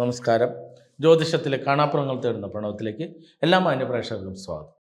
നമസ്കാരം. ജ്യോതിഷത്തിലെ കാണാപ്പുറങ്ങൾ തേടുന്ന പ്രണവത്തിലേക്ക് എല്ലാ മാന്യ പ്രേക്ഷകർക്കും സ്വാഗതം.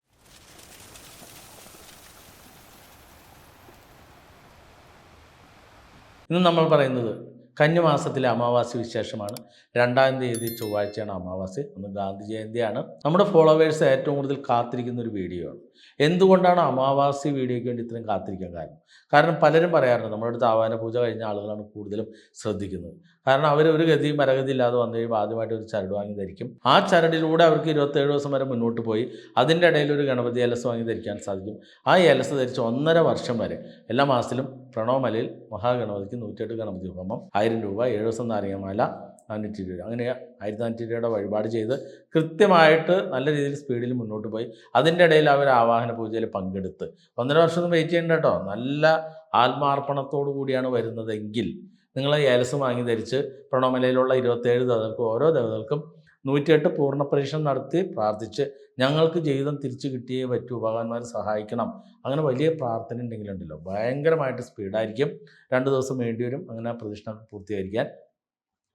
ഇന്ന് നമ്മൾ പറയുന്നത് കന്നിമാസത്തിലെ അമാവാസി വിശേഷമാണ്. രണ്ടാം തീയതി ചൊവ്വാഴ്ചയാണ് അമാവാസി. ഒന്ന് ഗാന്ധി ജയന്തിയാണ്. നമ്മുടെ ഫോളോവേഴ്സ് ഏറ്റവും കൂടുതൽ കാത്തിരിക്കുന്ന ഒരു വീഡിയോ ആണ് എന്തുകൊണ്ടാണ് അമാവാസി വീഡിയോയ്ക്ക് വേണ്ടി ഇത്രയും കാത്തിരിക്കാൻ കാരണം? കാരണം പലരും പറയാറുണ്ട് നമ്മുടെ അടുത്ത് ആവാന പൂജ കഴിഞ്ഞ ആളുകളാണ് കൂടുതലും ശ്രദ്ധിക്കുന്നത്. കാരണം അവർ ഒരു ഗതി മരഗതി ഇല്ലാതെ വന്നു കഴിയുമ്പോൾ ആദ്യമായിട്ട് ഒരു ചരട് വാങ്ങി ധരിക്കും. ആ ചരടിലൂടെ അവർക്ക് ഇരുപത്തേഴ് ദിവസം വരെ മുന്നോട്ട് പോയി അതിന്റെ ഇടയിൽ ഒരു ഗണപതി എലസ് വാങ്ങി ധരിക്കാൻ സാധിക്കും. ആ ഏലസ് ധരിച്ച് ഒന്നര വർഷം വരെ എല്ലാ മാസത്തിലും പ്രണവമലയിൽ മഹാഗണപതിക്ക് നൂറ്റിയെട്ട് ഗണപതി ഹോമം ആയിരം രൂപ ഏഴ് ദിവസം നാരങ്ങമാല നാനൂറ്റി രൂപ. അങ്ങനെ ആയിരത്തി നാനൂറ്റി രൂപയുടെ വഴിപാട് ചെയ്ത് കൃത്യമായിട്ട് നല്ല രീതിയിൽ സ്പീഡിൽ മുന്നോട്ട് പോയി. അതിന്റെ ഇടയിൽ അവർ ആവാഹന പൂജയിൽ പങ്കെടുത്ത്. ഒന്നര വർഷം വെയിറ്റ് ചെയ്യണ്ട കേട്ടോ. നല്ല ആത്മാർപ്പണത്തോടു കൂടിയാണ് വരുന്നതെങ്കിൽ നിങ്ങൾ ഏലസ് വാങ്ങി ധരിച്ച് പ്രണോമലയിലുള്ള ഇരുപത്തേഴ് ദേവതകൾക്കും ഓരോ ദേവതകൾക്കും നൂറ്റിയെട്ട് പൂർണ പരീക്ഷണം നടത്തി പ്രാർത്ഥിച്ച് ഞങ്ങൾക്ക് ജീവിതം തിരിച്ചു കിട്ടിയേ പറ്റൂ. ഭഗവാന്മാരെ സഹായിക്കണം. അങ്ങനെ വലിയ പ്രാർത്ഥന ഉണ്ടെങ്കിലുണ്ടല്ലോ. ഭയങ്കരമായിട്ട് സ്പീഡായിരിക്കും. രണ്ട് ദിവസം വേണ്ടി വരും. അങ്ങനെ പ്രദക്ഷിണം പൂർത്തീകരിക്കാൻ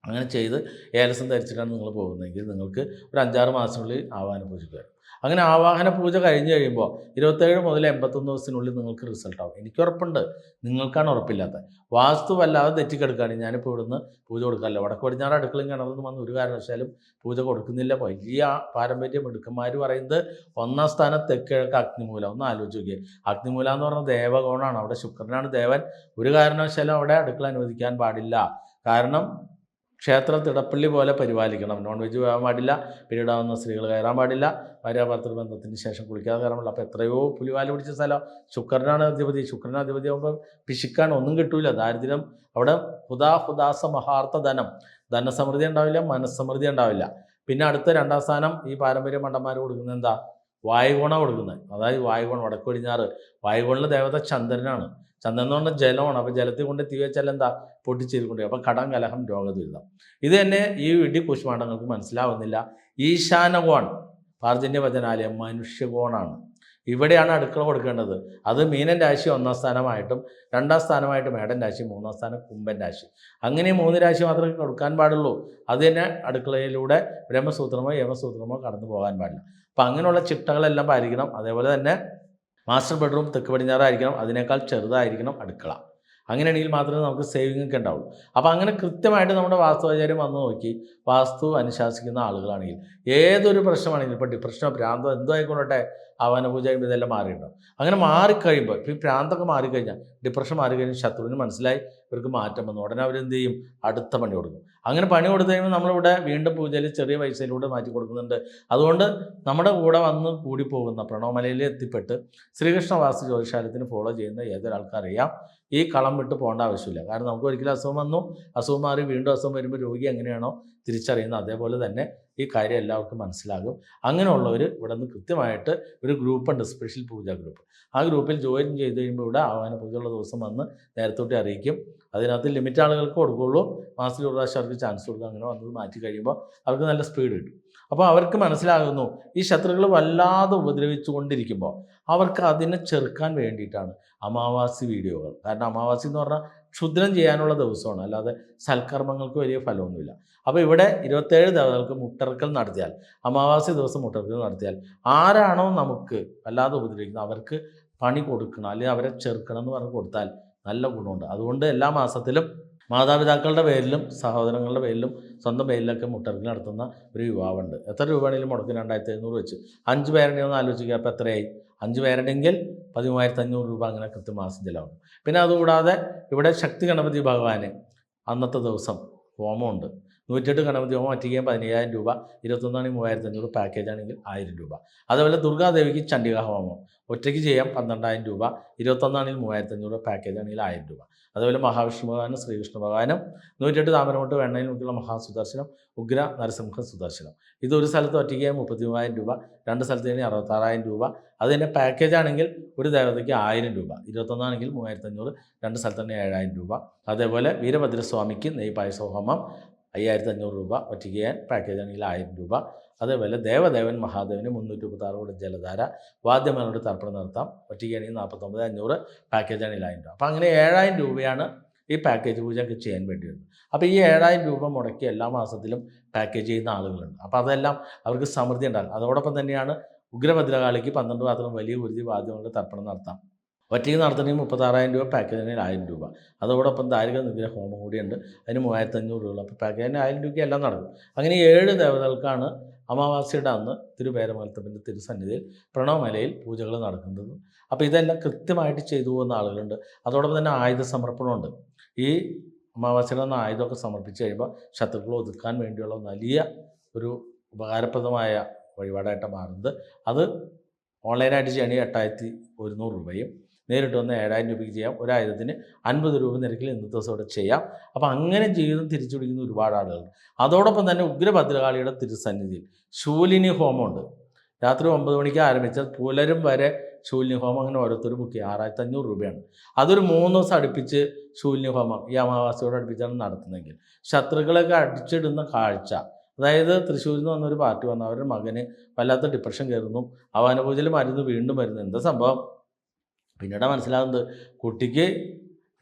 അങ്ങനെ ചെയ്ത് ഏലസം ധരിച്ചിട്ടാണ് നിങ്ങൾ പോകുന്നതെങ്കിൽ നിങ്ങൾക്ക് ഒരു അഞ്ചാറ് മാസത്തിനുള്ളിൽ ആവാഹന പൂജയ്ക്ക് വരും. അങ്ങനെ ആവാഹന പൂജ കഴിഞ്ഞ് കഴിയുമ്പോൾ ഇരുപത്തേഴ് മുതൽ എൺപത്തൊന്ന് ദിവസത്തിനുള്ളിൽ നിങ്ങൾക്ക് റിസൾട്ട് ആവും. എനിക്ക് ഉറപ്പുണ്ട്. നിങ്ങൾക്കാണ് ഉറപ്പില്ലാത്ത വാസ്തു വല്ലാതെ തെറ്റിക്കെടുക്കുകയാണ്. ഞാനിപ്പോൾ ഇവിടുന്ന് പൂജ കൊടുക്കാമല്ലോ വടക്ക് പടിഞ്ഞാറ് അടുക്കളയും കിണറൊന്നും വന്ന് ഒരു കാരണവശാലും പൂജ കൊടുക്കുന്നില്ല. വലിയ പാരമ്പര്യം മിടുക്കന്മാർ പറയുന്നത് ഒന്നാം സ്ഥാനം തെക്കിഴക്ക് അഗ്നിമൂല. ഒന്ന് ആലോചിച്ച് നോക്കിയേ. അഗ്നിമൂല എന്ന് പറഞ്ഞ ദേവകോണാണ് അവിടെ ശുക്രനാണ് ദേവൻ. ഒരു കാരണവശാലും അവിടെ അടുക്കള അനുവദിക്കാൻ പാടില്ല. കാരണം ക്ഷേത്രം തിടപ്പള്ളി പോലെ പരിപാലിക്കണം. നോൺ വെജ് പോകാൻ പാടില്ല പിരീഡാവുന്ന സ്ത്രീകൾ കയറാൻ പാടില്ല ഭാര്യ ഭർത്തൃ ബന്ധത്തിന് ശേഷം കുളിക്കാതെ കയറാൻ പാടില്ല. അപ്പോൾ എത്രയോ പുലിവാൽ പിടിച്ച സ്ഥലം. ശുക്രനാണ് അധിപതി. ശുക്രനാധിപതി ആകുമ്പോൾ പിശിക്കാൻ ഒന്നും കിട്ടൂല. ദാരിദ്ര്യം അവിടെ ഹുദാ ഹുദാസ മഹാർത്ഥ ധനം ധനസമൃദ്ധി ഉണ്ടാവില്ല മനസ്സമൃദ്ധി ഉണ്ടാവില്ല. പിന്നെ അടുത്ത രണ്ടാം സ്ഥാനം ഈ പാരമ്പര്യ മണ്ടന്മാർ കൊടുക്കുന്നത് എന്താ? വായുഗുണ കൊടുക്കുന്നത്. അതായത് വായുഗുണം വടക്കു പടിഞ്ഞാറ് വായുഗുണിലെ ദേവത ചന്ദ്രനാണ്. ചന്ദ്രൻ എന്ന് പറഞ്ഞാൽ ജലമാണ്. അപ്പോൾ ജലത്തിൽ കൊണ്ട് തീ വെച്ചാൽ എന്താ? പൊട്ടിച്ചേരിക്കൊണ്ട് അപ്പോൾ കടം കലഹം രോഗദുരിതം. ഇത് തന്നെ ഈ ഇടി കുഷ്മാണ്ഡങ്ങൾക്ക് മനസ്സിലാവുന്നില്ല. ഈശാനകോൺ പാർജന്യ വചനാലയം മനുഷ്യകോണാണ് ഇവിടെയാണ് അടുക്കള കൊടുക്കേണ്ടത്. അത് മീനൻ രാശി ഒന്നാം സ്ഥാനമായിട്ടും രണ്ടാം സ്ഥാനമായിട്ട് മേടൻ രാശി മൂന്നാം സ്ഥാനം കുംഭൻ രാശി. അങ്ങനെ മൂന്ന് രാശി മാത്രമേ കൊടുക്കാൻ പാടുള്ളൂ. അത് തന്നെ അടുക്കളയിലൂടെ ബ്രഹ്മസൂത്രമോ യമസൂത്രമോ കടന്നു പോകാൻ പാടില്ല. അപ്പം അങ്ങനെയുള്ള ചിട്ടകളെല്ലാം പാലിക്കണം. അതേപോലെ തന്നെ മാസ്റ്റർ ബെഡ്റൂം തെക്ക് പടിഞ്ഞാറായിരിക്കണം അതിനേക്കാൾ ചെറുതായിരിക്കണം അടുക്കള. അങ്ങനെയാണെങ്കിൽ മാത്രമേ നമുക്ക് സേവിങ് ഒക്കെ ഉണ്ടാവുള്ളൂ. അപ്പോൾ അങ്ങനെ കൃത്യമായിട്ട് നമ്മുടെ വാസ്തുവാചാര്യം വന്ന് നോക്കി വാസ്തു അനുശാസിക്കുന്ന ആളുകളാണെങ്കിൽ ഏതൊരു പ്രശ്നമാണെങ്കിലും ഇപ്പോൾ ഡിപ്രഷനോ ഭ്രാന്തോ എന്തോ ആയിക്കൊള്ളട്ടെ ആവാന പൂജ കഴിയുമ്പോൾ ഇതെല്ലാം മാറിയിട്ടുണ്ടാവും. അങ്ങനെ മാറിക്കഴിയുമ്പോൾ ഇപ്പോൾ ഈ പ്രാന്തൊക്കെ മാറിക്കഴിഞ്ഞാൽ ഡിപ്രഷൻ മാറിക്കഴിഞ്ഞാൽ ശത്രുവിന് മനസ്സിലായി ഇവർക്ക് മാറ്റം വന്നു. ഉടനെ അവരെന്ത് ചെയ്യും അടുത്ത പണി കൊടുക്കും. അങ്ങനെ പണി കൊടുത്തു കഴിയുമ്പോൾ നമ്മളിവിടെ വീണ്ടും പൂജയിൽ ചെറിയ പൈസയിലൂടെ മാറ്റി കൊടുക്കുന്നുണ്ട്. അതുകൊണ്ട് നമ്മുടെ കൂടെ വന്ന് കൂടി പോകുന്ന പ്രണവമലയിൽ എത്തിപ്പെട്ട് ശ്രീകൃഷ്ണ വാസ്തു ജ്യോതിശാലത്തിന് ഫോളോ ചെയ്യുന്ന ഏതൊരാൾക്കറിയാം? ഈ കളം വിട്ട് പോകേണ്ട ആവശ്യമില്ല. കാരണം നമുക്ക് ഒരിക്കലും അസുഖം വന്നു. അസുഖം മാറി വീണ്ടും അസുഖം വരുമ്പോൾ രോഗി എങ്ങനെയാണോ തിരിച്ചറിയുന്നത്. അതേപോലെ തന്നെ ഈ കാര്യം എല്ലാവർക്കും മനസ്സിലാകും. അങ്ങനെയുള്ളവർ ഇവിടെ നിന്ന് കൃത്യമായിട്ട് ഒരു ഗ്രൂപ്പുണ്ട് സ്പെഷ്യൽ പൂജ ഗ്രൂപ്പ് ആ ഗ്രൂപ്പിൽ ജോയിൻ ചെയ്ത് കഴിയുമ്പോൾ ഇവിടെ ആവാന പൂജയുള്ള ദിവസം വന്ന് നേരത്തോട്ട് അറിയിക്കും. അതിനകത്ത് ലിമിറ്റ് ആളുകൾക്ക് കൊടുക്കുകയുള്ളൂ മാസത്തിൽ ഒരു പ്രാവശ്യം അവർക്ക് ചാൻസ് കൊടുക്കുക അങ്ങനെ വന്നത് മാറ്റി കഴിയുമ്പോൾ അവർക്ക് നല്ല സ്പീഡ് കിട്ടും. അപ്പോൾ അവർക്ക് മനസ്സിലാകുന്നു ഈ ശത്രുക്കൾ വല്ലാതെ ഉപദ്രവിച്ചു കൊണ്ടിരിക്കുമ്പോൾ അവർക്ക് അതിനെ ചെറുക്കാൻ വേണ്ടിയിട്ടാണ് അമാവാസി വീഡിയോകൾ. കാരണം അമാവാസി എന്ന് പറഞ്ഞാൽ ക്ഷുദ്രം ചെയ്യാനുള്ള ദിവസമാണ്. അല്ലാതെ സൽക്കർമ്മങ്ങൾക്ക് വലിയ ഫലമൊന്നുമില്ല. അപ്പോൾ ഇവിടെ ഇരുപത്തേഴ് ദേവതകൾക്ക് മുട്ടർക്കൽ നടത്തിയാൽ അമാവാസി ദിവസം മുട്ടർക്കൽ നടത്തിയാൽ ആരാണോ നമുക്ക് വല്ലാതെ ഉപദ്രവിക്കുന്നത് അവർക്ക് പണി കൊടുക്കണം അല്ലെങ്കിൽ അവരെ ചെറുക്കണം എന്ന് പറഞ്ഞ് കൊടുത്താൽ നല്ല ഗുണമുണ്ട്. അതുകൊണ്ട് എല്ലാ മാസത്തിലും മാതാപിതാക്കളുടെ പേരിലും സഹോദരങ്ങളുടെ പേരിലും സ്വന്തം പേരിലൊക്കെ മുട്ടർക്കൽ നടത്തുന്ന ഒരു വിവാഹമുണ്ട് എത്ര രൂപയാണെങ്കിലും മുടക്കി രണ്ടായിരത്തി എഴുന്നൂറ് വെച്ച്. അഞ്ച് പേരുടെ ഒന്ന് ആലോചിക്കുക അപ്പോൾ എത്രയായി? അഞ്ച് പേരുടെങ്കിൽ പതിമൂവായിരത്തി അഞ്ഞൂറ് രൂപ അങ്ങനെ കൃത്യമാസം ചിലവാകും. പിന്നെ അതുകൂടാതെ ഇവിടെ ശക്തി ഗണപതി ഭഗവാന് അന്നത്തെ ദിവസം ഹോമമുണ്ട്. നൂറ്റെട്ട് ഗണപതി ഹോമം ഒറ്റയ്ക്ക് പതിനയ്യായിരം രൂപ ഇരുപത്തൊന്നാണെങ്കിൽ മൂവായിരത്തി അഞ്ഞൂറ് പാക്കേജ് ആണെങ്കിൽ ആയിരം രൂപ. അതേപോലെ ദുർഗാദേവിക്ക് ചണ്ഡിക ഹോമം. ഒറ്റയ്ക്ക് ചെയ്യാം പന്ത്രണ്ടായിരം രൂപ ഇരുപത്തൊന്നാണെങ്കിൽ മൂവായിരത്തി അഞ്ഞൂറ് പാക്കേജ് ആണെങ്കിൽ ആയിരം രൂപ. അതുപോലെ മഹാവിഷ്ണു ഭഗവാനും ശ്രീകൃഷ്ണ ഭഗവാനും നൂറ്റെട്ട് താമരമുട്ട് വെണ്ണയിൽ മുക്കിയുള്ള മഹാസുദർശനം ഉഗ്ര നരസിംഹ സുദർശനം. ഇത് ഒരു സ്ഥലത്ത് ഒറ്റയ്ക്ക് മുപ്പത്തി മൂവായിരം രൂപ രണ്ട് സ്ഥലത്ത് കഴിഞ്ഞ് അറുപത്താറായിരം രൂപ. അത് തന്നെ പാക്കേജ് ആണെങ്കിൽ ഒരു ദേവതയ്ക്ക് ആയിരം രൂപ ഇരുപത്തൊന്നാണെങ്കിൽ മൂവായിരത്തി അഞ്ഞൂറ് രണ്ട് സ്ഥലത്ത് തന്നെ ഏഴായിരം രൂപ. അതേപോലെ വീരഭദ്രസ്വാമിക്ക് നെയ് പായസ അയ്യായിരത്തി അഞ്ഞൂറ് രൂപ ഒറ്റയ്ക്ക് ചെയ്യാൻ പാക്കേജ് ആണെങ്കിൽ ആയിരം രൂപ. അതേപോലെ ദേവദേവൻ മഹാദേവന് മുന്നൂറ്റി മുപ്പത്താറ് കൂടെ ജലധാര. വാദ്യമനോട് തർപ്പണം നടത്താം. ഒറ്റയ്ക്കാണെങ്കിൽ നാൽപ്പത്തൊമ്പത് അഞ്ഞൂറ് പാക്കേജ് ആണ് ആയിരം രൂപ അപ്പോൾ അങ്ങനെ ഏഴായിരം രൂപയാണ് ഈ പാക്കേജ് പൂജയൊക്കെ ചെയ്യാൻ വേണ്ടി വരുന്നത്. അപ്പോൾ ഈ ഏഴായിരം രൂപ മുടക്കി എല്ലാ മാസത്തിലും പാക്കേജ് ചെയ്യുന്ന ആളുകളുണ്ട്. അപ്പോൾ അതെല്ലാം അവർക്ക് സമൃദ്ധി ഉണ്ടാകും. അതോടൊപ്പം തന്നെയാണ് ഉഗ്രഭദ്രകാളിക്ക് പന്ത്രണ്ട് പാത്രം വലിയ കുരുതി വാദ്യങ്ങളുടെ തർപ്പണം നടത്താം. ഒറ്റയ്ക്ക് നടത്തണമെങ്കിൽ മുപ്പത്താറായിരം രൂപ പാക്കേജിന് ആയിരം രൂപ. അതോടൊപ്പം ദാരിക നിഗ്രഹ ഹോമം കൂടിയുണ്ട്. അതിന് മൂവായിരത്തഞ്ഞൂറ് രൂപ. അപ്പോൾ പാക്കേജിന് ആയിരം രൂപയ്ക്ക് എല്ലാം നടക്കും. അങ്ങനെ ഏഴ് ദേവതകൾക്കാണ് അമാവാസിയുടെ അന്ന് തിരുപേരമംഗലത്തപ്പന്റെ തിരുസന്നിധിയിൽ പ്രണവമലയിൽ പൂജകൾ നടക്കുന്നത്. അപ്പോൾ ഇതെല്ലാം കൃത്യമായിട്ട് ചെയ്തു പോകുന്ന ആളുകളുണ്ട്. അതോടൊപ്പം തന്നെ ആയുധ സമർപ്പണമുണ്ട്. ഈ അമാവാസിയുടെ അന്ന് ആയുധമൊക്കെ സമർപ്പിച്ച് കഴിയുമ്പോൾ ശത്രുക്കളെ ഒതുക്കാൻ വേണ്ടിയുള്ള വലിയ ഒരു ഉപകാരപ്രദമായ വഴിപാടായിട്ട് മാറുന്നത്. അത് ഓൺലൈനായിട്ട് ചെയ്യണമെങ്കിൽ എട്ടായിരത്തി ഒരുന്നൂറ് രൂപയും നേരിട്ട് വന്ന് ഏഴായിരം രൂപയ്ക്ക് ചെയ്യാം. ഒരായിരത്തിന് അൻപത് രൂപ നിരക്കിൽ ഇന്നത്തെ ദിവസം അവിടെ ചെയ്യാം. അപ്പോൾ അങ്ങനെ ജീവിതം തിരിച്ചു പിടിക്കുന്ന ഒരുപാട് ആളുകളുണ്ട് അതോടൊപ്പം തന്നെ ഉഗ്രഭദ്രകാളിയുടെ തിരുസന്നിധിയിൽ ശൂലിനി ഹോമമുണ്ട് രാത്രി ഒമ്പത് മണിക്ക് ആരംഭിച്ചാൽ പുലരും വരെ ശൂലിനി ഹോമം അങ്ങനെ ഓരോരുത്തർ ബുക്ക് ചെയ്യുക ആറായിരത്തി അഞ്ഞൂറ് രൂപയാണ്. അതൊരു മൂന്ന് ദിവസം അടുപ്പിച്ച് ശൂലിനി ഹോമം ഈ അമാവാസിയോട് അടുപ്പിച്ചാണ് നടത്തുന്നതെങ്കിൽ. ശത്രുക്കളൊക്കെ അടിച്ചിടുന്ന കാഴ്ച. അതായത് തൃശ്ശൂരിൽ നിന്ന് വന്നൊരു പാർട്ടി വന്ന. അവരുടെ മകന് വല്ലാത്ത ഡിപ്രഷൻ കയറുന്നു. അവാനുപൂജയിൽ മരുന്ന് വീണ്ടും വരുന്നു. എന്താ സംഭവം? പിന്നീട് മനസ്സിലാകുന്നത് കുട്ടിക്ക്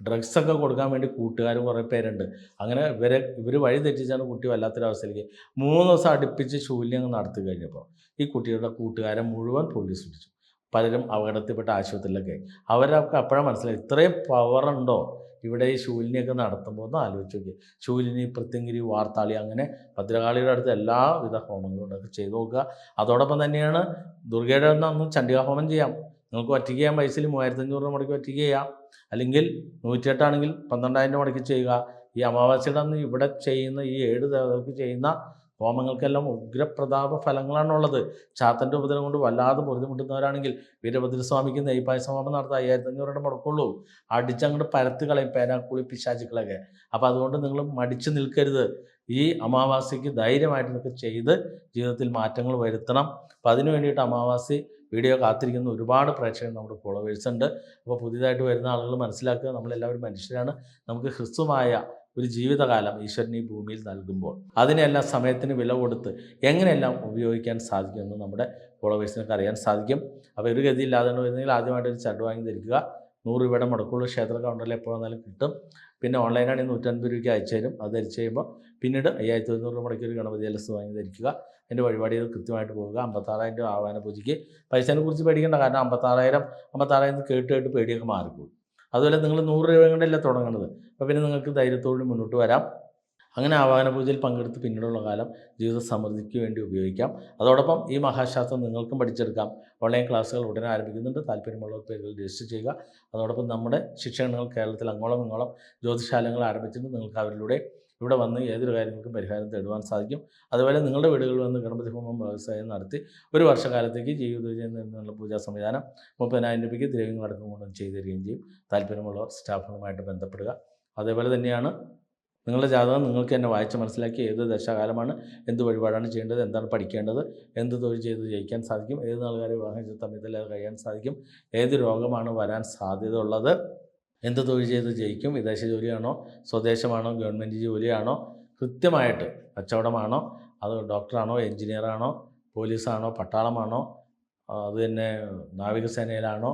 ഡ്രഗ്സൊക്കെ കൊടുക്കാൻ വേണ്ടി കൂട്ടുകാരും കുറേ പേരുണ്ട്. അങ്ങനെ ഇവരെ ഇവർ വഴി തെറ്റിച്ചാണ് കുട്ടി വല്ലാത്തൊരവസ്ഥയിലേക്ക് മൂന്ന് ദിവസം അടുപ്പിച്ച് ശൂല്യം നടത്തി കഴിഞ്ഞപ്പോൾ ഈ കുട്ടിയുടെ കൂട്ടുകാരെ മുഴുവൻ പോലീസ് പിടിച്ചു. പലരും അപകടത്തിൽപ്പെട്ട ആശുപത്രിയിലൊക്കെ. അവരൊക്കെ അപ്പോഴാണ് മനസ്സിലായി ഇത്രയും പവറുണ്ടോ ഇവിടെ ഈ ശൂലിനിയൊക്കെ നടത്തുമ്പോൾ ഒന്ന് ആലോചിച്ച് നോക്കി. ശൂലിനി പ്രത്യങ്കിരി വാർത്താളി അങ്ങനെ ഭദ്രകാളിയുടെ അടുത്ത് എല്ലാവിധ ഹോമങ്ങളും ഒക്കെ ചെയ്തു നോക്കുക. അതോടൊപ്പം തന്നെയാണ് ദുർഗയുടെ അന്ന് ചണ്ഡികാ ഹോമം ചെയ്യാം. നിങ്ങൾക്ക് ഒറ്റയ്ക്ക് ചെയ്യാൻ പൈസയിൽ മൂവായിരത്തി അഞ്ഞൂറ് രൂപ മുടക്കി ഒറ്റയ്ക്ക് ചെയ്യാം. അല്ലെങ്കിൽ നൂറ്റിയെട്ടാണെങ്കിൽ പന്ത്രണ്ടായിരം രൂപ മുടക്കി ചെയ്യുക. ഈ അമാവാസിയുടെ അന്ന് ഇവിടെ ചെയ്യുന്ന ഈ ഏഴ് ദേവതകൾക്ക് ചെയ്യുന്ന ഹോമങ്ങൾക്കെല്ലാം ഉഗ്രപ്രതാപ ഫലങ്ങളാണുള്ളത് ചാത്തന്റെ ഉപദ്രവം കൊണ്ട് വല്ലാതെ ബുദ്ധിമുട്ടുന്നവരാണെങ്കിൽ വീരഭദ്രസ്വാമിക്ക് നെയ്പായസം ഹോമം നടത്താം അയ്യായിരത്തി അഞ്ഞൂറ് മുടക്കുള്ളൂ. അടിച്ചങ്ങോട്ട് പരത്ത് കളയും പേനാക്കുളി പിശാചുക്കളൊക്കെ. അപ്പോൾ അതുകൊണ്ട് നിങ്ങൾ മടിച്ചു നിൽക്കരുത്. ഈ അമാവാസിക്ക് ധൈര്യമായിട്ട് നിങ്ങൾക്ക് ചെയ്ത് ജീവിതത്തിൽ മാറ്റങ്ങൾ വരുത്തണം. അപ്പം അതിനു വേണ്ടിയിട്ട് അമാവാസി വീഡിയോ കാത്തിരിക്കുന്ന ഒരുപാട് പ്രേക്ഷകർ നമ്മുടെ ഫോളോവേഴ്സ് ഉണ്ട്. അപ്പോൾ പുതിയതായിട്ട് വരുന്ന ആളുകൾ മനസ്സിലാക്കുക നമ്മളെല്ലാവരും മനുഷ്യരാണ്. നമുക്ക് ഹ്രസ്വമായ ഒരു ജീവിതകാലം ഈശ്വരൻ ഈ ഭൂമിയിൽ നൽകുമ്പോൾ അതിനെല്ലാം സമയത്തിന് വില കൊടുത്ത് എങ്ങനെയെല്ലാം ഉപയോഗിക്കാൻ സാധിക്കുമെന്ന് നമ്മുടെ ഫോളോവേഴ്സിനൊക്കെ അറിയാൻ സാധിക്കും. അപ്പോൾ ഒരു ഗതിയില്ലാതെ വരുന്നെങ്കിൽ ആദ്യമായിട്ട് ഒരു ചട് വാങ്ങി ധരിക്കുക. നൂറ് രൂപയുടെ മുടക്കുള്ള ക്ഷേത്ര കൗണ്ടറിൽ എപ്പോൾ വന്നാലും കിട്ടും. പിന്നെ ഓൺലൈനാണെങ്കിൽ നൂറ്റൻപത് രൂപയ്ക്ക് അയച്ചു തരും. അത് ധരിച്ച് കഴിയുമ്പോൾ പിന്നീട് അയ്യായിരത്തി ഒരുന്നൂറ് രൂപ മുടക്കി ഒരു ഗണപതി അലസ് വാങ്ങി ധരിക്കുക. എന്റെ വഴിപാടികൾ കൃത്യമായിട്ട് പോവുക. അമ്പത്താറായിരം രൂപ ആവാന പൂജയ്ക്ക് പൈസേനെ കുറിച്ച് പേടിക്കേണ്ട. കാരണം അമ്പത്താറായിരം അമ്പത്താറായിരം കേട്ട് കേട്ട് പേടിയൊക്കെ മാറിപ്പോകും. അതുപോലെ നിങ്ങൾ നൂറ് രൂപ കൊണ്ടല്ലേ തുടങ്ങുന്നത്. അപ്പോൾ പിന്നെ നിങ്ങൾക്ക് ധൈര്യത്തോടെ മുന്നോട്ട് വരാം. അങ്ങനെ ആവാഹന പൂജയിൽ പങ്കെടുത്ത് പിന്നീടുള്ള കാലം ജീവിത സമൃദ്ധിക്ക് വേണ്ടി ഉപയോഗിക്കാം. അതോടൊപ്പം ഈ മഹാശാസ്ത്രം നിങ്ങൾക്കും പഠിച്ചെടുക്കാം. ഓൺലൈൻ ക്ലാസ്സുകൾ ഉടനെ ആരംഭിക്കുന്നുണ്ട്. താല്പര്യമുള്ള പേരുകൾ രജിസ്റ്റർ ചെയ്യുക. അതോടൊപ്പം നമ്മുടെ ശിക്ഷണങ്ങൾ കേരളത്തിൽ അങ്ങോളം ഇങ്ങോളം ജ്യോതിശാലങ്ങൾ ആരംഭിച്ചിട്ടുണ്ട്. നിങ്ങൾക്ക് അവരിലൂടെ ഇവിടെ വന്ന് ഏതൊരു കാര്യങ്ങൾക്കും പരിഹാരം തേടുവാൻ സാധിക്കും. അതുപോലെ നിങ്ങളുടെ വീടുകളിൽ വന്ന് ഗണപതി ഹോമം വ്യവസായം നടത്തി ഒരു വർഷക്കാലത്തേക്ക് ജീവിതവിജയം എന്നുള്ള പൂജാ സംവിധാനം മുപ്പതിനായിരം രൂപയ്ക്ക് ദ്രവ്യങ്ങൾ അടക്കം കൊണ്ടും ചെയ്തു തരികയും ചെയ്യും. താല്പര്യമുള്ളവർ സ്റ്റാഫുകളുമായിട്ട് ബന്ധപ്പെടുക. അതേപോലെ തന്നെയാണ് നിങ്ങളുടെ ജാതകം നിങ്ങൾക്ക് തന്നെ വായിച്ച് മനസ്സിലാക്കി ഏത് ദശാകാലമാണ് എന്ത് വഴിപാടാണ് ചെയ്യേണ്ടത് എന്താണ് പഠിക്കേണ്ടത് എന്ത് തൊഴിൽ ചെയ്ത് ജയിക്കാൻ സാധിക്കും ഏത് നാളുകാരെ വിവാഹം ചെയ്ത് അത് കഴിയാൻ സാധിക്കും ഏത് രോഗമാണ് വരാൻ സാധ്യത ഉള്ളത് എന്ത് തൊഴിൽ ചെയ്ത് ജയിക്കും വിദേശ ജോലിയാണോ സ്വദേശമാണോ ഗവൺമെന്റ് ജോലിയാണോ കൃത്യമായിട്ട് കച്ചവടമാണോ അത് ഡോക്ടറാണോ എഞ്ചിനീയറാണോ പോലീസാണോ പട്ടാളമാണോ അത് തന്നെ നാവികസേനയിലാണോ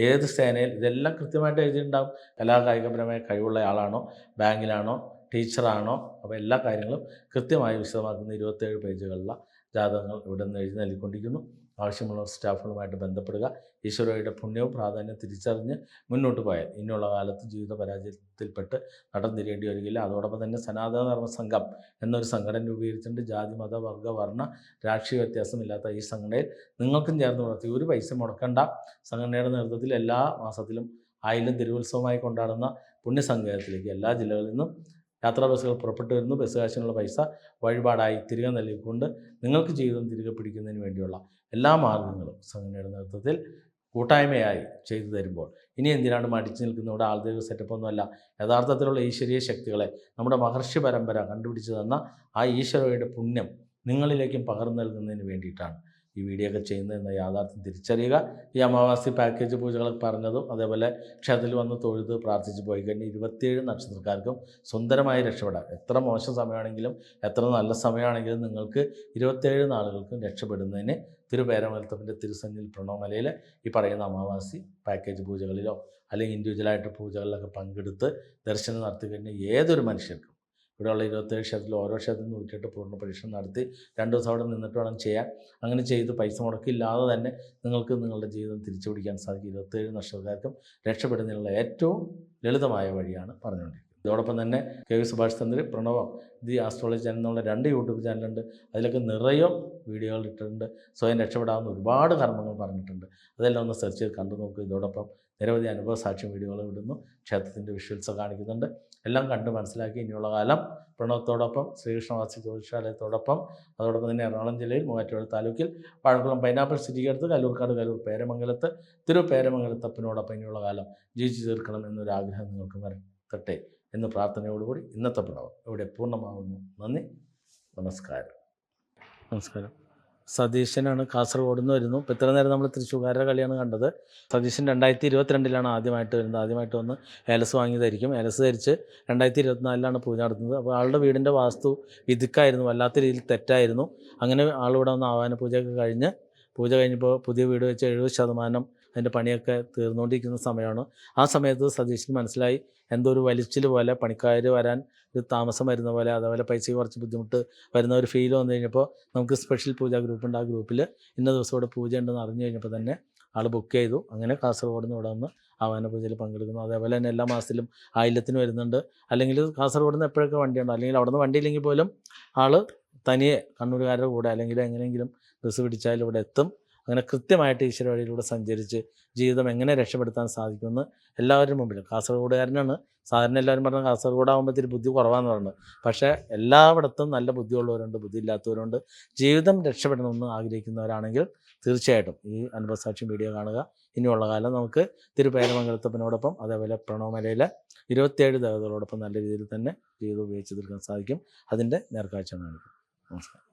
ഏത് സേനയിൽ ഇതെല്ലാം കൃത്യമായിട്ട് എഴുതിയിട്ടുണ്ടാകും കലാകായികപരമായ കഴിവുള്ള ആളാണോ ബാങ്കിലാണോ ടീച്ചറാണോ? അപ്പോൾ എല്ലാ കാര്യങ്ങളും കൃത്യമായി വിശദമാക്കുന്ന ഇരുപത്തേഴ് പേജുകളിലുള്ള ജാതകങ്ങൾ ഇവിടെ നിന്ന് എഴുതി നൽകിക്കൊണ്ടിരിക്കുന്നു. ആവശ്യമുള്ള സ്റ്റാഫുകളുമായിട്ട് ബന്ധപ്പെടുക. ഈശ്വരയുടെ പുണ്യവും പ്രാധാന്യം തിരിച്ചറിഞ്ഞ് മുന്നോട്ട് പോയാൽ ഇനിയുള്ള കാലത്ത് ജീവിത പരാജയത്തിൽപ്പെട്ട് നടന്നിരേണ്ടി വരികയില്ല. അതോടൊപ്പം തന്നെ സനാതന ധർമ്മ സംഘം എന്നൊരു സംഘടന രൂപീകരിച്ചിട്ടുണ്ട്. ജാതി മത വർഗ വർണ രാഷ്ട്രീയ വ്യത്യാസമില്ലാത്ത ഈ സംഘടനയിൽ നിങ്ങൾക്കും ചേർന്ന് പ്രവർത്തി ഒരു പൈസ മുടക്കണ്ട. സംഘടനയുടെ നേതൃത്വത്തിൽ എല്ലാ മാസത്തിലും ആയിലും തിരുവുത്സവമായി കൊണ്ടാടുന്ന പുണ്യസങ്കേതത്തിലേക്ക് എല്ലാ ജില്ലകളിൽ നിന്നും യാത്രാ ബസ്സുകൾ പുറപ്പെട്ടു വരുന്നു. ബസ് കാശിനുള്ള പൈസ വഴിപാടായി തിരികെ നൽകിക്കൊണ്ട് നിങ്ങൾക്ക് ജീവിതം തിരികെ പിടിക്കുന്നതിന് വേണ്ടിയുള്ള എല്ലാ മാർഗങ്ങളും സംഘടനയുടെ നേതൃത്വത്തിൽ കൂട്ടായ്മയായി ചെയ്തു തരുമ്പോൾ ഇനി എന്തിനാണ് മടിച്ചു നിൽക്കുന്ന ഇവിടെ ആൾദൈവ സെറ്റപ്പൊന്നുമല്ല യഥാർത്ഥത്തിലുള്ള ഈശ്വരീയ ശക്തികളെ നമ്മുടെ മഹർഷി പരമ്പര കണ്ടുപിടിച്ചു തന്ന ആ ഈശ്വരയുടെ പുണ്യം നിങ്ങളിലേക്കും പകർന്നു നൽകുന്നതിന് വേണ്ടിയിട്ടാണ്. ഈ വീഡിയോ ഒക്കെ ചെയ്യുന്നത് എന്ന യാഥാർത്ഥ്യം തിരിച്ചറിയുക. ഈ അമാവാസി പാക്കേജ് പൂജകളൊക്കെ പറഞ്ഞതും അതേപോലെ ക്ഷേത്രത്തിൽ വന്ന് തൊഴുത് പ്രാർത്ഥിച്ച് പോയി കഴിഞ്ഞാൽ ഇരുപത്തിയേഴ് നക്ഷത്രക്കാർക്കും സുന്ദരമായി രക്ഷപ്പെടാം എത്ര മോശം സമയമാണെങ്കിലും എത്ര നല്ല സമയമാണെങ്കിലും നിങ്ങൾക്ക് ഇരുപത്തേഴ് നാളുകൾക്കും രക്ഷപ്പെടുന്നതിന് തിരുപേരമലത്തപ്പന്റെ തിരുസന്നിൽ പ്രണവമലയിൽ ഈ പറയുന്ന അമാവാസി പാക്കേജ് പൂജകളിലോ അല്ലെങ്കിൽ ഇൻഡിവിജ്വലായിട്ട് പൂജകളിലൊക്കെ പങ്കെടുത്ത് ദർശനം നടത്തി കഴിഞ്ഞാൽ ഏതൊരു മനുഷ്യർക്കും ഇവിടെയുള്ള ഇരുപത്തേഴ് ക്ഷേത്രത്തിൽ ഓരോ ക്ഷേത്രത്തിൽ നൂറ്റിയെട്ട് പൂർണ പരീക്ഷണം നടത്തി രണ്ട് ദിവസം അവിടെ നിന്നിട്ട് വേണം ചെയ്യാൻ. അങ്ങനെ ചെയ്ത് പൈസ മുടക്കില്ലാതെ തന്നെ നിങ്ങൾക്ക് നിങ്ങളുടെ ജീവിതം തിരിച്ചു പിടിക്കാൻ സാധിക്കും. ഇരുപത്തേഴ് നക്ഷത്രക്കാർക്കും രക്ഷപ്പെടുന്നതിനുള്ള ഏറ്റവും ലളിതമായ വഴിയാണ് പറഞ്ഞുകൊണ്ടിരിക്കുന്നത്. ഇതോടൊപ്പം തന്നെ K V Subhash Chandra Pranavam the astrology എന്നുള്ള രണ്ട് യൂട്യൂബ് ചാനലുണ്ട്. അതിലൊക്കെ നിറയെ വീഡിയോകൾ ഇട്ടിട്ടുണ്ട്. സ്വയം രക്ഷപ്പെടാവുന്ന ഒരുപാട് കർമ്മങ്ങൾ പറഞ്ഞിട്ടുണ്ട്. അതെല്ലാം ഒന്ന് സെർച്ച് ചെയ്ത് കണ്ടു നോക്കുക ഇതോടൊപ്പം നിരവധി അനുഭവ സാക്ഷ്യം വീഡിയോകൾ ഇടുന്നു. ക്ഷേത്രത്തിന്റെ വിഷ്വൽസ് കാണിക്കുന്നുണ്ട്. എല്ലാം കണ്ട് മനസ്സിലാക്കി ഇനിയുള്ള കാലം പ്രണവത്തോടൊപ്പം ശ്രീകൃഷ്ണവാസി ജ്യോതിഷാലയത്തോടൊപ്പം അതോടൊപ്പം തന്നെ എറണാകുളം ജില്ലയിൽ മൂവാറ്റുപുഴ താലൂക്കിൽ വാഴക്കുളം പൈനാപ്പിൾ സ്ഥിരീകരിച്ച് കല്ലൂർക്കാട് കല്ലൂർ പേരമംഗലത്ത് തിരു പേരമംഗലത്തപ്പനോടൊപ്പം ഇനിയുള്ള കാലം ജീവിച്ചു തീർക്കണം എന്നൊരാഗ്രഹം നിങ്ങൾക്ക് വരത്തട്ടെ എന്ന് പ്രാർത്ഥനയോടുകൂടി ഇന്നത്തെ പ്രണവം ഇവിടെ പൂർണമാകുന്നു നന്ദി. നമസ്കാരം. നമസ്കാരം. സതീശനാണ് കാസർഗോഡ് നിന്ന് വരുന്നു. ഇപ്പം ഇത്ര നേരം നമ്മൾ തൃശ്ശൂർക്കാരുടെ കളിയാണ് കണ്ടത്. സതീശൻ രണ്ടായിരത്തി ഇരുപത്തിരണ്ടിലാണ് ആദ്യമായിട്ട് വരുന്നത്. ആദ്യമായിട്ട് വന്ന് ഏലസ് വാങ്ങി ധരിക്കും ഏലസ് ധരിച്ച് രണ്ടായിരത്തി ഇരുപത്തിനാലിലാണ് പൂജ നടത്തുന്നത് അപ്പോൾ ആളുടെ വീടിന്റെ വാസ്തു വിധിക്കായിരുന്നു വല്ലാത്ത രീതിയിൽ തെറ്റായിരുന്നു. അങ്ങനെ ആളിവിടെ വന്ന് ആവാന പൂജയൊക്കെ കഴിഞ്ഞ് പൂജ കഴിഞ്ഞപ്പോൾ പുതിയ വീട് വെച്ച് എഴുപത് ശതമാനം അതിന്റെ പണിയൊക്കെ തീർന്നുകൊണ്ടിരിക്കുന്ന സമയമാണ്. ആ സമയത്ത് സതീഷിന് മനസ്സിലായി എന്തോ ഒരു വലിച്ചിൽ പോലെ പണിക്കാർ വരാൻ ഒരു താമസം വരുന്ന പോലെ അതേപോലെ പൈസ കുറച്ച് ബുദ്ധിമുട്ട് വരുന്ന ഒരു ഫീൽ വന്നു കഴിഞ്ഞപ്പോൾ നമുക്ക് സ്പെഷ്യൽ പൂജ ഗ്രൂപ്പുണ്ട് ആ ഗ്രൂപ്പിൽ ഇന്ന ദിവസം ഇവിടെ പൂജ ഉണ്ടെന്ന് അറിഞ്ഞു കഴിഞ്ഞപ്പോൾ തന്നെ ആൾ ബുക്ക് ചെയ്തു. അങ്ങനെ കാസർഗോഡ് നിന്ന് ഇവിടെ വന്ന് ആവാന പൂജയിൽ പങ്കെടുക്കുന്നു. അതേപോലെ തന്നെ എല്ലാ മാസത്തിലും ആയില്യത്തിന് വരുന്നുണ്ട്. അല്ലെങ്കിൽ കാസർഗോഡ് നിന്ന് എപ്പോഴൊക്കെ വണ്ടിയുണ്ടോ അല്ലെങ്കിൽ അവിടെ നിന്ന് വണ്ടിയില്ലെങ്കിൽ പോലും ആൾ തനിയെ കണ്ണൂരുകാരുടെ കൂടെ അല്ലെങ്കിൽ എങ്ങനെയെങ്കിലും ബസ് പിടിച്ചാൽ ഇവിടെ എത്തും. അങ്ങനെ കൃത്യമായിട്ട് ഈശ്വര വഴിയിലൂടെ സഞ്ചരിച്ച് ജീവിതം എങ്ങനെ രക്ഷപ്പെടുത്താൻ സാധിക്കുമെന്ന് എല്ലാവരും മുമ്പിൽ കാസർഗോഡുകാരനാണ്. സാധാരണ എല്ലാവരും പറഞ്ഞ കാസർഗോഡ് ആകുമ്പോൾ ഇത്തിരി ബുദ്ധി കുറവാന്ന് പറയുന്നത് പക്ഷേ എല്ലായിടത്തും നല്ല ബുദ്ധിയുള്ളവരുണ്ട് ബുദ്ധി ഇല്ലാത്തവരുണ്ട് ജീവിതം രക്ഷപ്പെടണമെന്ന് ആഗ്രഹിക്കുന്നവരാണെങ്കിൽ തീർച്ചയായിട്ടും ഈ അനുഭവസാക്ഷി വീഡിയോ കാണുക. ഇനിയുള്ള കാലം നമുക്ക് തിരുപ്പേരമംഗലത്തപ്പനോടൊപ്പം അതേപോലെ പ്രണവമലയിലെ ഇരുപത്തിയേഴ് ദേവതകളോടൊപ്പം നല്ല രീതിയിൽ തന്നെ ജീവിതം ഉപയോഗിച്ച് തീർക്കാൻ സാധിക്കും. അതിന്റെ നേർക്കാഴ്ച നമസ്കാരം.